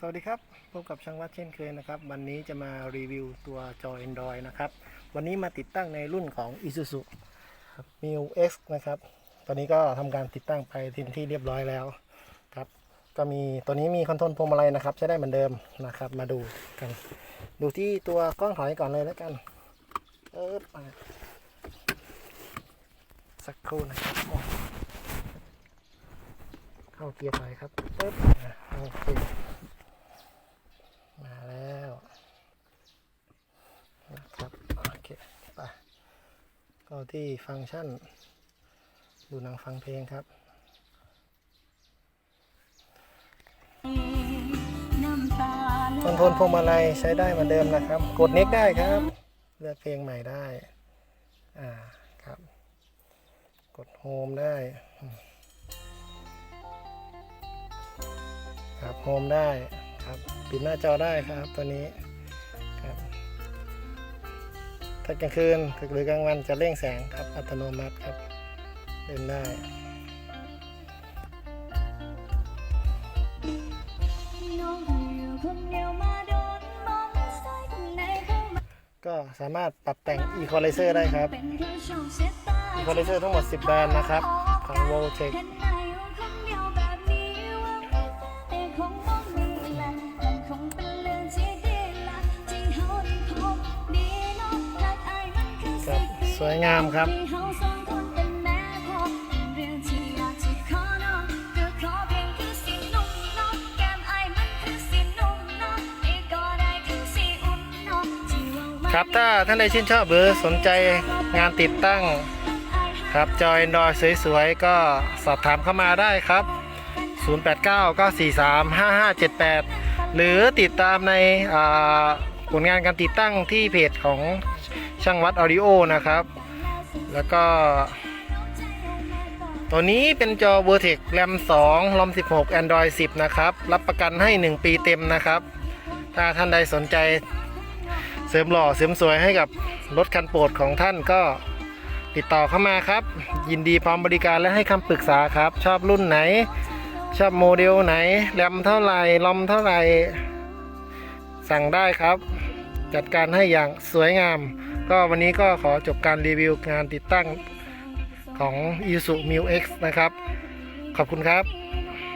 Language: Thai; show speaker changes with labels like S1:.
S1: สวัสดีครับ พบกับช่างวัดเช่นเคยนะครับ วันนี้จะมารีวิวตัวจอ Android นะครับ วันนี้มาติดตั้งในรุ่นของ Isuzu m i u X นะครับ ตอนนี้ก็ทำการติดตั้งไปทีมที่เรียบร้อยแล้วครับ ก็มีตัวนี้มีคอนโทรลพวงมาลัยนะครับ ใช้ได้เหมือนเดิมนะครับ มาดูกัน ดูที่ตัวกล้องถอยก่อนเลยแล้วกัน เออสักครู่นะครับ เข้าเกียร์ถอยครับปึ๊บอะโอเค มาแล้วนะครับโอเคไป ก็ที่ฟังก์ชัน ดูหนังฟังเพลงครับคอนโทรลพวงมาลัยใช้ได้เหมือนเดิมนะครับ กดเน็กได้ครับ เลือกเพลงใหม่ได้ อ่าครับ กดโฮมได้ ครับโฮมได้ครับ ปิดหน้าจอได้ครับตัวนี้ ถ้ากลางคืนหรือกลางวันจะเร่งแสงครับอัตโนมัติครับเล่นได้ก็สามารถปรับแต่ง Equalizer ได้ครับ Equalizer ทั้งหมด 10 แบรนด์นะครับ ของ v o l t e c สวยงามครับครับถ้าท่านใดชื่นชอบหรือสนใจงานติดตั้ง ครับจอย Android สวยๆ ก็สอบถามเข้ามาได้ครับ 0899435578 หรือติดตามในผลงานการติดตั้งที่เพจของ ช่างวัดออดิโอนะครับ แล้วก็ตัวนี้เป็นจอ Vertex RAM 2 ROM 16 Android 10 นะครับ รับประกันให้ 1 ปีเต็มนะครับ ถ้าท่านใดสนใจเสริมหล่อเสริมสวยให้กับรถคันโปรดของท่านก็ติดต่อเข้ามาครับ ยินดีพร้อมบริการและให้คำปรึกษาครับ ชอบรุ่นไหน ชอบโมเดลไหน แรมเท่าไหร่ลอมเท่าไหร่ สั่งได้ครับ จัดการให้อย่างสวยงาม ก็วันนี้ก็ขอจบการรีวิวงานติดตั้งของ i s u m i u X นะครับ ขอบคุณครับ